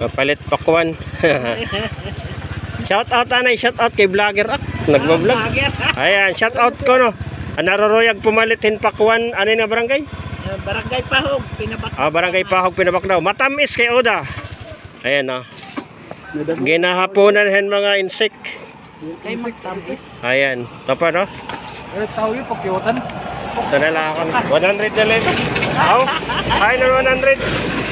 Kapalit pakwan. shout out anay, shout out kay vlogger ak. Nagbablog. Lager. Ayan, shout out ko no. Ang naroroyag pumalitin pakwan, ano na barangay? Uh, barangay Pahog, pinabak. Ah, barangay Pahog Pinabakdaw. Matamis kay Oda. Ayan oh. Ginahaponan hen mga insect. Kay magtamis. Ayan. Tapa no? Eh, tao yung pagkiyotan. Ito na lang ako. 100 na lang ito. Aw, ay na 100.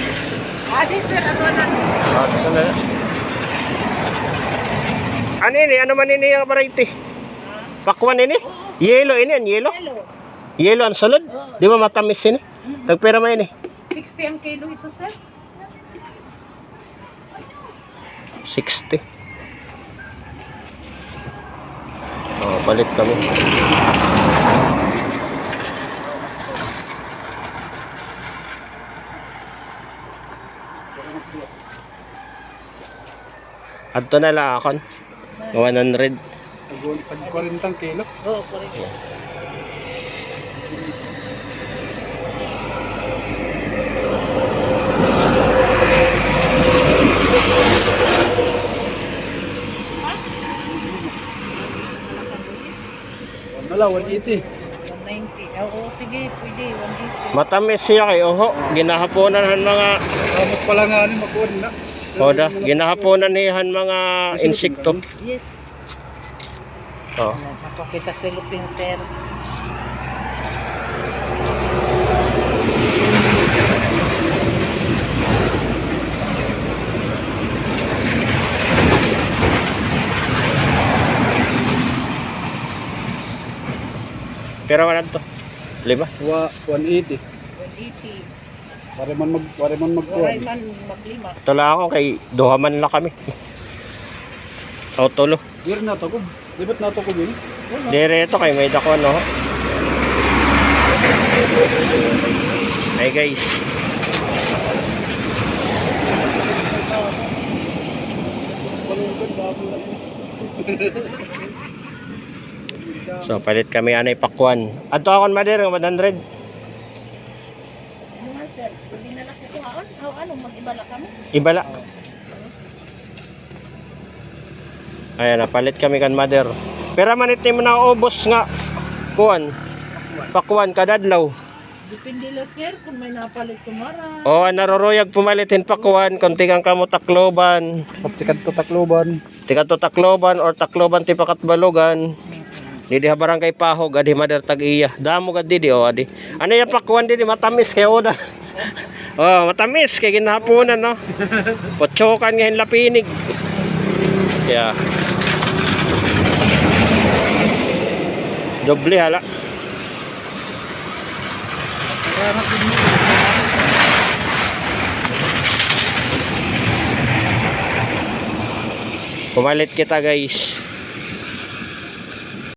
Adi sir, ano na? Ah, lang. Ano ini? Ano man ini ang variety? Pakwan ini? Yellow ini, ang yellow? Hello. Yellow ang salad? Di ba matamis ini? Tagpera mo ini? 60 ang kilo ito sir. 60. Oh, balik kami. Adto na lang akon. 100. Pag 40 kilo. Oo, correct. Wala, 180. 190. Oo, sige, pwede. 180. Matamis siya kay Oho. Ginahaponan han mga Kamot pala nga ni makuha na. Oda, ginahaponan nihan mga insekto. Yes. Oh. Napakita si Lupin sir. Pero wala to. Lima. Wa, 180. 180. Pare man mag, pare man magkuha. Waray man maglima. Lang ako kay duhaman lang kami. O tulo. Dire na to ko. Di ba't na to ko din? Direto kay may dako no. Hey guys. So palit kami anay pakwan. Adto akon mader 100. Mag-ibala kami? Ibala. Ayan, napalit kami kan mother. Pero manit mo na ubos nga. Kuan. Pakwan kadadlaw. Depende lang sir kung may napalit kumara. O naroroyag pumalitin pakwan konti kang kamo takloban. Kaptikan to takloban. Tika to takloban or takloban ti pakat balugan. Didi ha barangay pahog adi mother tag iya. Damo gad didi o adi. Ano ya pakwan didi matamis kay oda. oh, matamis kay ginahaponan no. Potsokan nga lapinig. Yeah. Doble hala. Pumalit kita guys.